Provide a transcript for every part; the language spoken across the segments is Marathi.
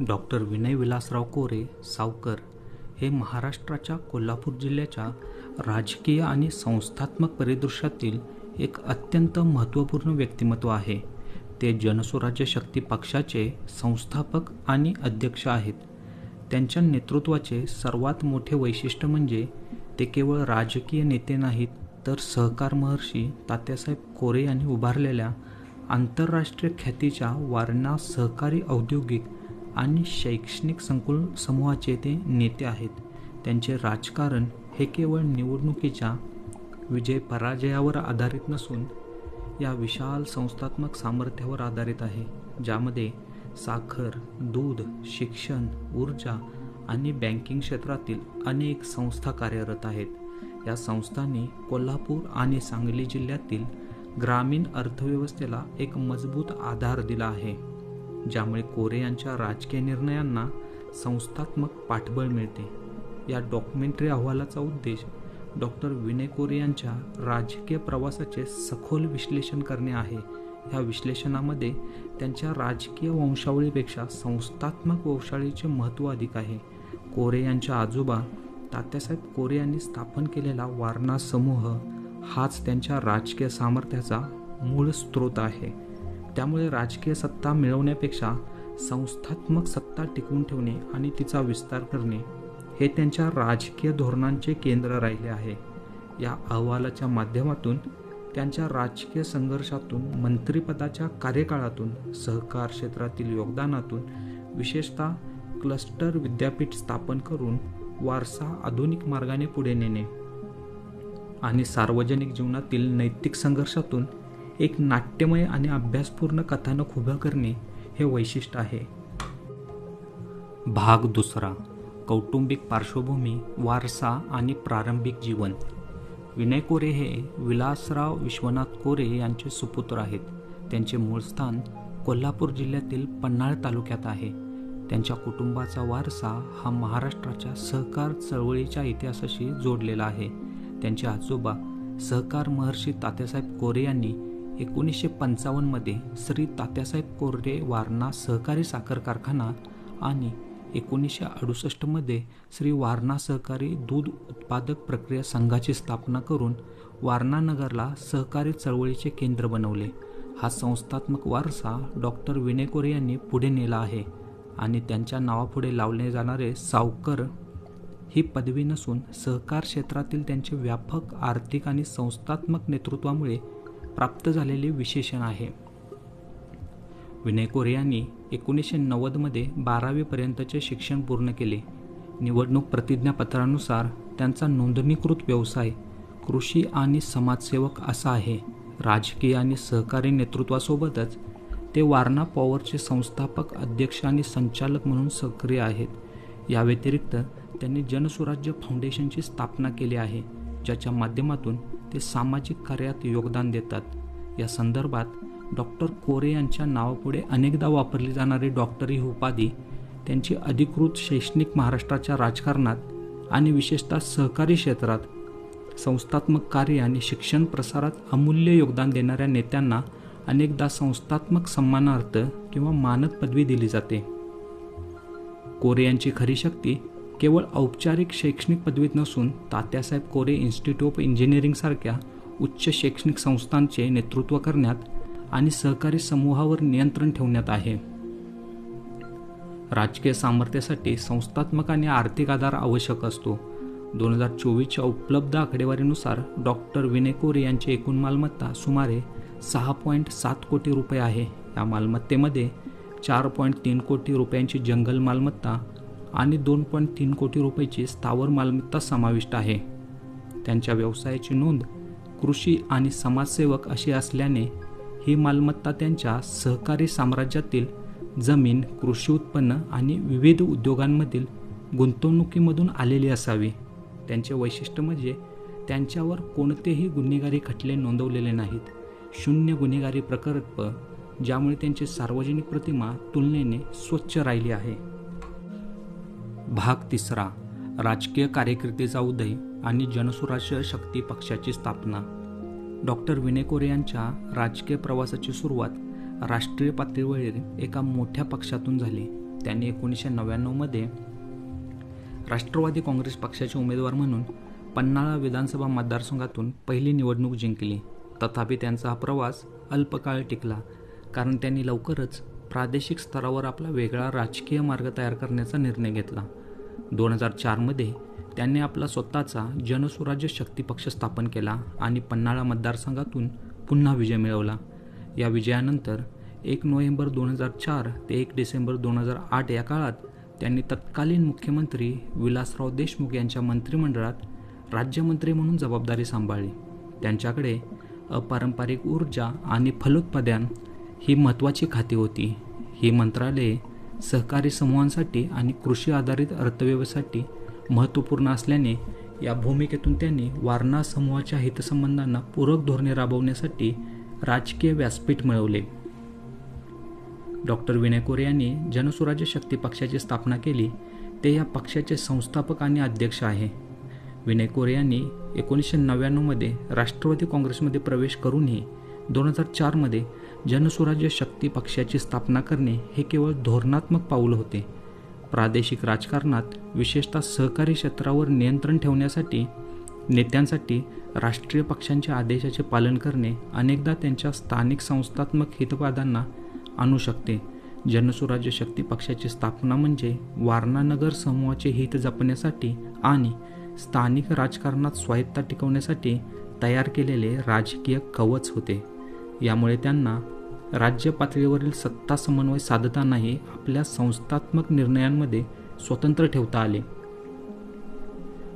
डॉक्टर विनय विलासराव कोरे सावकर हे महाराष्ट्राच्या कोल्हापूर जिल्ह्याच्या राजकीय आणि संस्थात्मक परिदृश्यातील एक अत्यंत महत्त्वपूर्ण व्यक्तिमत्व आहे. ते जनस्वराज्य शक्ती पक्षाचे संस्थापक आणि अध्यक्ष आहेत. त्यांच्या नेतृत्वाचे सर्वात मोठे वैशिष्ट्य म्हणजे ते केवळ राजकीय नेते नाहीत तर सहकार महर्षी तात्यासाहेब कोरे यांनी उभारलेल्या आंतरराष्ट्रीय ख्यातीच्या वारणा सहकारी औद्योगिक आणि शैक्षणिक संकुल समूहाचे ते नेते आहेत. त्यांचे राजकारण हे केवळ निवडणुकीच्या विजय पराजयावर आधारित नसून या विशाल संस्थात्मक सामर्थ्यावर आधारित आहे ज्यामध्ये साखर दूध शिक्षण ऊर्जा आणि बँकिंग क्षेत्रातील अनेक संस्था कार्यरत आहेत. या संस्थांनी कोल्हापूर आणि सांगली जिल्ह्यातील ग्रामीण अर्थव्यवस्थेला एक मजबूत आधार दिला आहे. ज्यामुळे कोरे यांच्या राजकीय निर्णयांना संस्थात्मक पाठबळ मिळते. या डॉक्युमेंटरी अहवालाचा उद्देश डॉक्टर विनय कोरे यांच्या राजकीय प्रवासाचे सखोल विश्लेषण करणे आहे. ह्या विश्लेषणामध्ये त्यांच्या राजकीय वंशावळीपेक्षा संस्थात्मक वंशावळीचे महत्त्व अधिक आहे. कोरे यांच्या आजोबा तात्यासाहेब कोरे यांनी स्थापन केलेला वारणा समूह हाच त्यांच्या राजकीय सामर्थ्याचा मूळ स्रोत आहे. त्यामुळे राजकीय सत्ता मिळवण्यापेक्षा संस्थात्मक सत्ता टिकवून ठेवणे आणि तिचा विस्तार करणे हे त्यांच्या राजकीय धोरणांचे केंद्र राहिले आहे. या अहवालाच्या माध्यमातून त्यांच्या राजकीय संघर्षातून मंत्रिपदाच्या कार्यकाळातून सहकार क्षेत्रातील योगदानातून विशेषतः क्लस्टर विद्यापीठ स्थापन करून वारसा आधुनिक मार्गाने पुढे नेणे आणि सार्वजनिक जीवनातील नैतिक संघर्षातून एक नाट्यमय आणि अभ्यासपूर्ण कथानक उभं करणे हे वैशिष्ट्य आहे. भाग दुसरा. कौटुंबिक पार्श्वभूमी वारसा आणि प्रारंभिक जीवन. विनय कोरे हे विलासराव विश्वनाथ कोरे यांचे सुपुत्र आहेत. त्यांचे मूळ स्थान कोल्हापूर जिल्ह्यातील पन्हाळ तालुक्यात आहे. त्यांच्या कुटुंबाचा वारसा हा महाराष्ट्राच्या सहकार चळवळीच्या इतिहासाशी जोडलेला आहे. त्यांचे आजोबा सहकार महर्षी तात्यासाहेब कोरे यांनी एकोणीसशे पंचावन्नमध्ये श्री तात्यासाहेब कोरडे वारणा सहकारी साखर कारखाना आणि एकोणीसशे अडुसष्टमध्ये श्री वारणा सहकारी दूध उत्पादक प्रक्रिया संघाची स्थापना करून वारणा नगरला सहकारी चळवळीचे केंद्र बनवले. हा संस्थात्मक वारसा डॉक्टर विनय कोरे यांनी पुढे नेला आहे आणि त्यांच्या नावापुढे लावले जाणारे सावकर ही पदवी नसून सहकार क्षेत्रातील त्यांचे व्यापक आर्थिक आणि संस्थात्मक नेतृत्वामुळे प्राप्त झालेले विशेषण आहे. विनय कोरे यांनी एकोणीसशे नव्वदमध्ये बारावीपर्यंतचे शिक्षण पूर्ण केले. निवडणूक प्रतिज्ञापत्रानुसार त्यांचा नोंदणीकृत व्यवसाय कृषी आणि समाजसेवक असा आहे. राजकीय आणि सहकारी नेतृत्वासोबतच ते वारणा पॉवरचे संस्थापक अध्यक्ष आणि संचालक म्हणून सक्रिय आहेत. या व्यतिरिक्त त्यांनी जनसुराज्य फाउंडेशनची स्थापना केली आहे. ज्याच्या माध्यमातून ते सामाजिक कार्यात योगदान देतात. या संदर्भात डॉक्टर कोरे यांच्या नावापुढे अनेकदा वापरली जाणारी डॉक्टरी ही उपाधी त्यांची अधिकृत शैक्षणिक महाराष्ट्राच्या राजकारणात आणि विशेषतः सहकारी क्षेत्रात संस्थात्मक कार्य आणि शिक्षण प्रसारात अमूल्य योगदान देणाऱ्या नेत्यांना अनेकदा संस्थात्मक सन्मानार्थ किंवा मानद पदवी दिली जाते. कोरे यांची खरी शक्ती केवळ औपचारिक शैक्षणिक पदवीत नसून तात्यासाहेब कोरे इन्स्टिट्यूट ऑफ इंजिनिअरिंगसारख्या उच्च शैक्षणिक संस्थांचे नेतृत्व करण्यात आणि सहकारी समूहावर नियंत्रण ठेवण्यात आहे. राजकीय सामर्थ्यासाठी संस्थात्मक आणि आर्थिक आधार आवश्यक असतो. दोन हजार चोवीसच्या उपलब्ध आकडेवारीनुसार डॉक्टर विनय कोरे यांची एकूण मालमत्ता सुमारे सहा पॉईंट सात कोटी रुपये आहे. या मालमत्तेमध्ये चार पॉईंट तीन कोटी रुपयांची जंगल मालमत्ता आणि दोन पॉईंट तीन कोटी रुपयाची स्थावर मालमत्ता समाविष्ट आहे. त्यांच्या व्यवसायाची नोंद कृषी आणि समाजसेवक अशी असल्याने ही मालमत्ता त्यांच्या सहकारी साम्राज्यातील जमीन कृषी उत्पन्न आणि विविध उद्योगांमधील गुंतवणुकीमधून आलेली असावी. त्यांचे वैशिष्ट्य म्हणजे त्यांच्यावर कोणतेही गुन्हेगारी खटले नोंदवलेले नाहीत. शून्य गुन्हेगारी प्रकल्प ज्यामुळे त्यांची सार्वजनिक प्रतिमा तुलनेने स्वच्छ राहिली आहे. भाग तिसरा राजकीय कार्यकर्तेचा उदय आणि जनसुराज्य शक्ती पक्षाची स्थापना. डॉक्टर विनय कोरे यांच्या राजकीय प्रवासाची सुरुवात राष्ट्रीय पातळीवरील एका मोठ्या पक्षातून झाली. त्यांनी एकोणीसशे नव्याण्णवमध्ये राष्ट्रवादी काँग्रेस पक्षाचे उमेदवार म्हणून पन्हाळा विधानसभा मतदारसंघातून पहिली निवडणूक जिंकली. तथापि त्यांचा हा प्रवास अल्पकाळ टिकला कारण त्यांनी लवकरच प्रादेशिक स्तरावर आपला वेगळा राजकीय मार्ग तयार करण्याचा निर्णय घेतला. दोन हजार चारमध्ये त्यांनी आपला स्वतःचा जनस्वराज्य शक्ती पक्ष स्थापन केला आणि पन्हाळा मतदारसंघातून पुन्हा विजय मिळवला. या विजयानंतर एक नोव्हेंबर दोन हजार चार ते एक डिसेंबर दोन हजार आठ या काळात त्यांनी तत्कालीन मुख्यमंत्री विलासराव देशमुख यांच्या मंत्रिमंडळात राज्यमंत्री म्हणून जबाबदारी सांभाळली. त्यांच्याकडे अपारंपरिक ऊर्जा आणि फलोत्पादन ही महत्त्वाची खाती होती. ही मंत्रालये सहकारी समूहांसाठी आणि कृषी आधारित अर्थव्यवस्थेसाठी महत्त्वपूर्ण असल्याने या भूमिकेतून त्यांनी वारणा समूहाच्या हितसंबंधांना पूरक धोरणे राबवण्यासाठी राजकीय व्यासपीठ मिळवले. डॉक्टर विनय कोरे यांनी जनसुराज्य शक्ती पक्षाची स्थापना केली. ते या पक्षाचे संस्थापक आणि अध्यक्ष आहे. विनय कोरे यांनी एकोणीसशे नव्याण्णवमध्ये राष्ट्रवादी काँग्रेसमध्ये प्रवेश करूनही दोन हजार चारमध्ये जनस्वराज्य शक्ती पक्षाची स्थापना करणे हे केवळ धोरणात्मक पाऊल होते. प्रादेशिक राजकारणात विशेषतः सहकारी क्षेत्रावर नियंत्रण ठेवण्यासाठी नेत्यांसाठी राष्ट्रीय पक्षांच्या आदेशाचे पालन करणे अनेकदा त्यांच्या स्थानिक संस्थात्मक हितवादांना आणू शकते जनस्वराज्य शक्ती पक्षाची स्थापना म्हणजे वारणानगर समूहाचे हित जपण्यासाठी आणि स्थानिक राजकारणात स्वायत्ता टिकवण्यासाठी तयार केलेले राजकीय कवच होते. यामुळे त्यांना राज्य पातळीवरील सत्ता समन्वय साधतानाही आपल्या संस्थात्मक निर्णयांमध्ये स्वतंत्र ठेवता आले.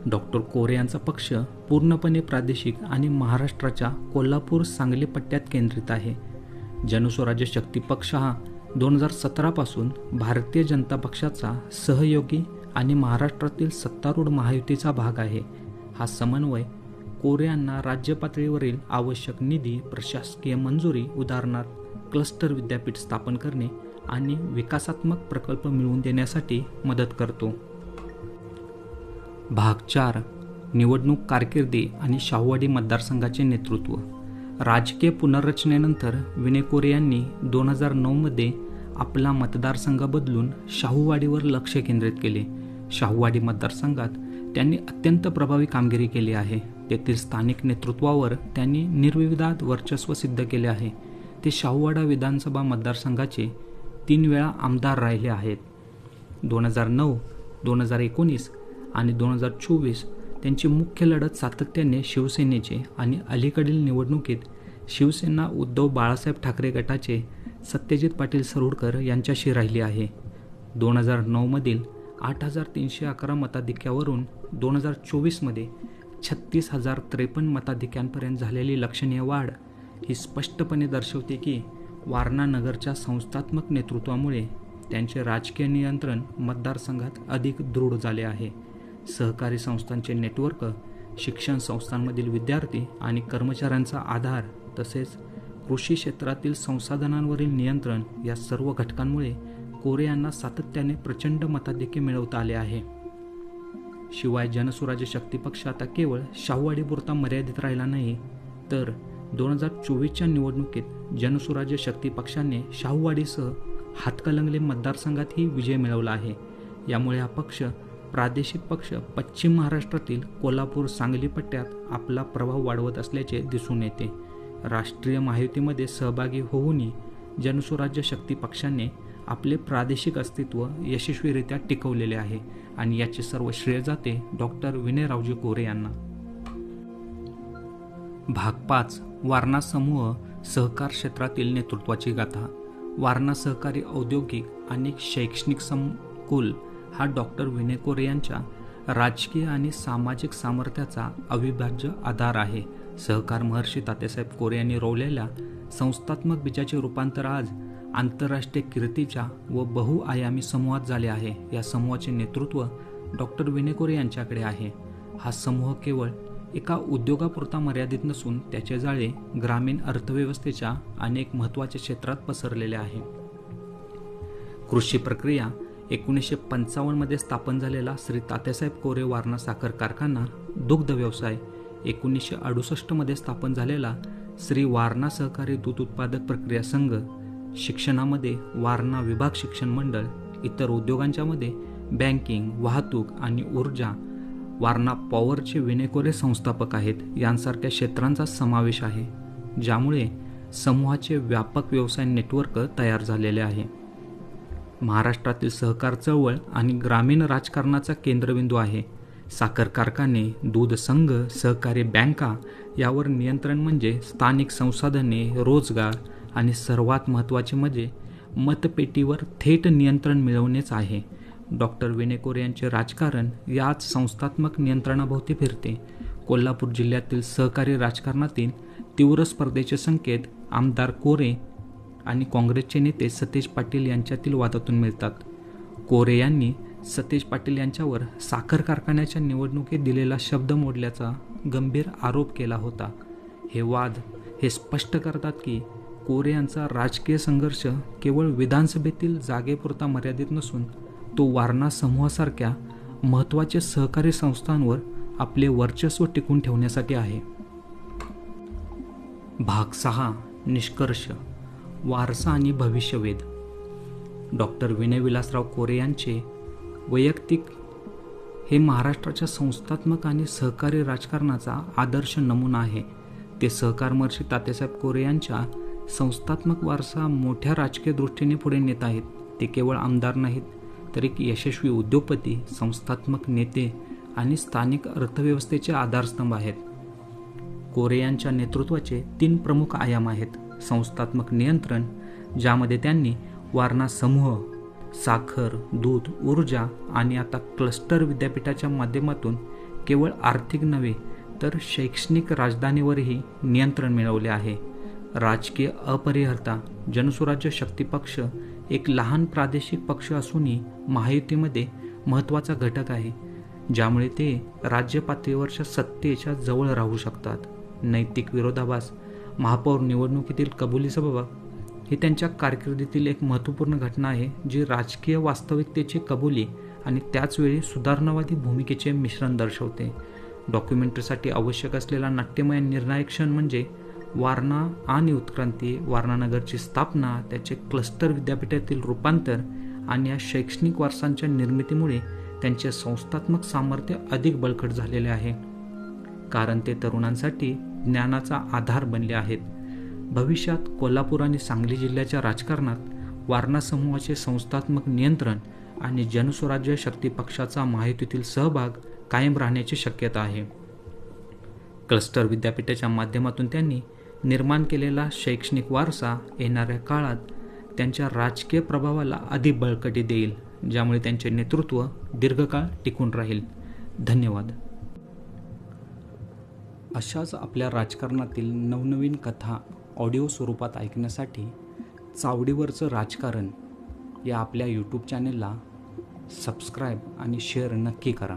डॉक्टर कोरे यांचा पक्ष पूर्णपणे प्रादेशिक आणि महाराष्ट्राच्या कोल्हापूर सांगली पट्ट्यात केंद्रित आहे. जनस्वराज्य शक्ती पक्ष हा दोन हजार सतरापासून भारतीय जनता पक्षाचा सहयोगी आणि महाराष्ट्रातील सत्तारूढ महायुतीचा भाग आहे. हा समन्वय कोरे यांना राज्य पातळीवरील आवश्यक निधी प्रशासकीय मंजुरी उदाहरणार्थ क्लस्टर विद्यापीठ स्थापन करणे आणि विकासात्मक प्रकल्प मिळवून देण्यासाठी मदत करतो. भाग चार निवडणूक कारकिर्दी आणि शाहूवाडी मतदारसंघाचे नेतृत्व. राजकीय पुनर्रचनेनंतर विनेकोरे यांनी दोन हजार नऊमध्ये आपला मतदारसंघ बदलून शाहूवाडीवर लक्ष केंद्रित केले. शाहूवाडी मतदारसंघात त्यांनी अत्यंत प्रभावी कामगिरी केली आहे. येथील स्थानिक नेतृत्वावर त्यांनी निर्विवाद वर्चस्व सिद्ध केले आहे. ते शाहूवाडा विधानसभा मतदारसंघाचे तीन वेळा आमदार राहिले आहेत. दोन हजार नऊ दोन हजार एकोणीस आणि दोन हजार चोवीस त्यांची मुख्य लढत सातत्याने शिवसेनेचे आणि अलीकडील निवडणुकीत शिवसेना उद्धव बाळासाहेब ठाकरे गटाचे सत्यजित पाटील सरोडकर यांच्याशी राहिली आहे. दोन हजार नऊमधील आठ हजार तीनशे अकरा मताधिक्यावरून दोन हजार चोवीसमध्ये छत्तीस हजार त्रेपन्न मताधिक्यांपर्यंत झालेली लक्षणीय वाढ ही स्पष्टपणे दर्शवते की वारणा नगरच्या संस्थात्मक नेतृत्वामुळे त्यांचे राजकीय नियंत्रण मतदारसंघात अधिक दृढ झाले आहे. सहकारी संस्थांचे नेटवर्क शिक्षण संस्थांमधील विद्यार्थी आणि कर्मचाऱ्यांचा आधार तसेच कृषी क्षेत्रातील संसाधनांवरील नियंत्रण या सर्व घटकांमुळे कोरे यांना सातत्याने प्रचंड मताधिक्य मिळवता आले आहे. शिवाय जनस्वराज्य शक्ती पक्ष आता केवळ शाहूवाडीपुरता मर्यादित राहिला नाही तर दोन हजार चोवीसच्या निवडणुकीत जनस्वराज्य शक्ती पक्षाने शाहूवाडीसह हातकलंगले मतदारसंघातही विजय मिळवला आहे. यामुळे हा पक्ष प्रादेशिक पक्ष पश्चिम महाराष्ट्रातील कोल्हापूर सांगली पट्ट्यात आपला प्रभाव वाढवत असल्याचे दिसून येते. राष्ट्रीय महायुतीमध्ये सहभागी होऊनही जनस्वराज्य शक्ती पक्षाने आपले प्रादेशिक अस्तित्व यशस्वीरित्या टिकवलेले आहे आणि याचे सर्व श्रेय जाते डॉक्टर विनयरावजी कोरे यांना. भाग पाच वारणा समूह सहकार क्षेत्रातील नेतृत्वाची गाथा. वारणा सहकारी औद्योगिक आणि शैक्षणिक संकुल हा डॉक्टर विनय कोरे यांच्या राजकीय आणि सामाजिक सामर्थ्याचा अविभाज्य आधार आहे. सहकार महर्षी तात्यासाहेब कोरे यांनी रोवलेल्या संस्थात्मक बीजाचे रूपांतर आज आंतरराष्ट्रीय कीर्तीच्या व बहुआयामी समूहात झाले आहे. या समूहाचे नेतृत्व डॉक्टर विनेकोरे यांच्याकडे आहे. हा समूह केवळ एका उद्योगापुरता मर्यादित नसून त्याचे जाळे ग्रामीण अर्थव्यवस्थेच्या अनेक महत्त्वाच्या क्षेत्रात पसरलेले आहे. कृषी प्रक्रिया एकोणीसशे पंचावन्नमध्ये स्थापन झालेला श्री तात्यासाहेब कोरे वारणा साखर कारखाना दुग्ध व्यवसाय एकोणीसशे अडुसष्टमध्ये स्थापन झालेला श्री वारणा सहकारी दूध उत्पादक प्रक्रिया संघ शिक्षणामध्ये वारणा विभाग शिक्षण मंडळ इतर उद्योगांच्यामध्ये बँकिंग वाहतूक आणि ऊर्जा वारणा पॉवरचे विनेकोरे संस्थापक आहेत. यांसारख्या क्षेत्रांचा समावेश आहे ज्यामुळे समूहाचे व्यापक व्यवसाय नेटवर्क तयार झालेले आहे. महाराष्ट्रातील सहकार चळवळ आणि ग्रामीण राजकारणाचा केंद्रबिंदू आहे. साखर कारखाने दूध संघ सहकारी बँका यावर नियंत्रण म्हणजे स्थानिक संसाधने रोजगार आणि सर्वात महत्त्वाचे म्हणजे मतपेटीवर थेट नियंत्रण मिळवणेच आहे. डॉक्टर विनेकोर यांचे राजकारण याच संस्थात्मक नियंत्रणाभोवती फिरते. कोल्हापूर जिल्ह्यातील सहकारी राजकारणातील तीव्र स्पर्धेचे संकेत आमदार कोरे आणि काँग्रेसचे नेते सतेज पाटील यांच्यातील वादातून मिळतात. कोरे यांनी सतेज पाटील यांच्यावर साखर कारखान्याच्या निवडणुकीत दिलेला शब्द मोडल्याचा गंभीर आरोप केला होता. हे वाद हे स्पष्ट करतात की कोरे यांचा राजकीय संघर्ष केवळ विधानसभेतील जागेपुरता मर्यादित नसून तो वारणा समूहासारख्या महत्त्वाच्या सहकारी संस्थांवर आपले वर्चस्व टिकून ठेवण्यासाठी आहे. भाग सहा निष्कर्ष वारसा आणि भविष्यवेध. डॉक्टर विनय विलासराव कोरे यांचे वैयक्तिक हे महाराष्ट्राच्या संस्थात्मक आणि सहकारी राजकारणाचा आदर्श नमुना आहे. ते सहकारमर्षी तात्यासाहेब कोरे यांच्या संस्थात्मक वारसा मोठ्या राजकीय दृष्टीने पुढे नेत आहेत. ते केवळ आमदार नाहीत तर एक यशस्वी उद्योगपती संस्थात्मक नेते आणि स्थानिक अर्थव्यवस्थेचे आधारस्तंभ आहेत. कोरे यांच्या नेतृत्वाचे तीन प्रमुख आयाम आहेत. संस्थात्मक नियंत्रण ज्यामध्ये त्यांनी वारणा समूह साखर दूध ऊर्जा आणि आता क्लस्टर विद्यापीठाच्या माध्यमातून केवळ आर्थिक नव्हे तर शैक्षणिक राजधानीवरही नियंत्रण मिळवले आहे. राजकीय अपरिहर्ता जनसुराज्य शक्ती पक्ष एक लहान प्रादेशिक पक्ष असूनही महायुतीमध्ये महत्त्वाचा घटक आहे ज्यामुळे ते राज्य पातळीवरच्या सत्तेच्या जवळ राहू शकतात. नैतिक विरोधाभास महापौर निवडणुकीतील कबुली सबब ही त्यांच्या कारकिर्दीतील एक महत्त्वपूर्ण घटना आहे जी राजकीय वास्तविकतेची कबुली आणि त्याचवेळी सुधारणावादी भूमिकेचे मिश्रण दर्शवते. डॉक्युमेंटरीसाठी आवश्यक असलेला नाट्यमय निर्णायक क्षण म्हणजे वारणा आणि उत्क्रांती वारणानगरची स्थापना त्याचे क्लस्टर विद्यापीठातील रूपांतर आणि या शैक्षणिक वारसांच्या निर्मितीमुळे त्यांचे संस्थात्मक सामर्थ्य अधिक बळकट झालेले आहे. कारण ते तरुणांसाठी ज्ञानाचा आधार बनले आहेत. भविष्यात कोल्हापूर आणि सांगली जिल्ह्याच्या राजकारणात वारणा समूहाचे संस्थात्मक नियंत्रण आणि जनस्वराज्य शक्ती पक्षाचा माहितीतील सहभाग कायम राहण्याची शक्यता आहे. क्लस्टर विद्यापीठाच्या माध्यमातून त्यांनी निर्माण केलेला शैक्षणिक वारसा येणाऱ्या काळात त्यांच्या राजकीय प्रभावाला अधिक बळकटी देईल ज्यामुळे त्यांचे नेतृत्व दीर्घकाळ टिकून राहील. धन्यवाद. अशाच आपल्या राजकारणातील नवनवीन कथा ऑडिओ स्वरूपात ऐकण्यासाठी चावडीवरचं राजकारण या आपल्या यूट्यूब चॅनेलला सबस्क्राईब आणि शेअर नक्की करा.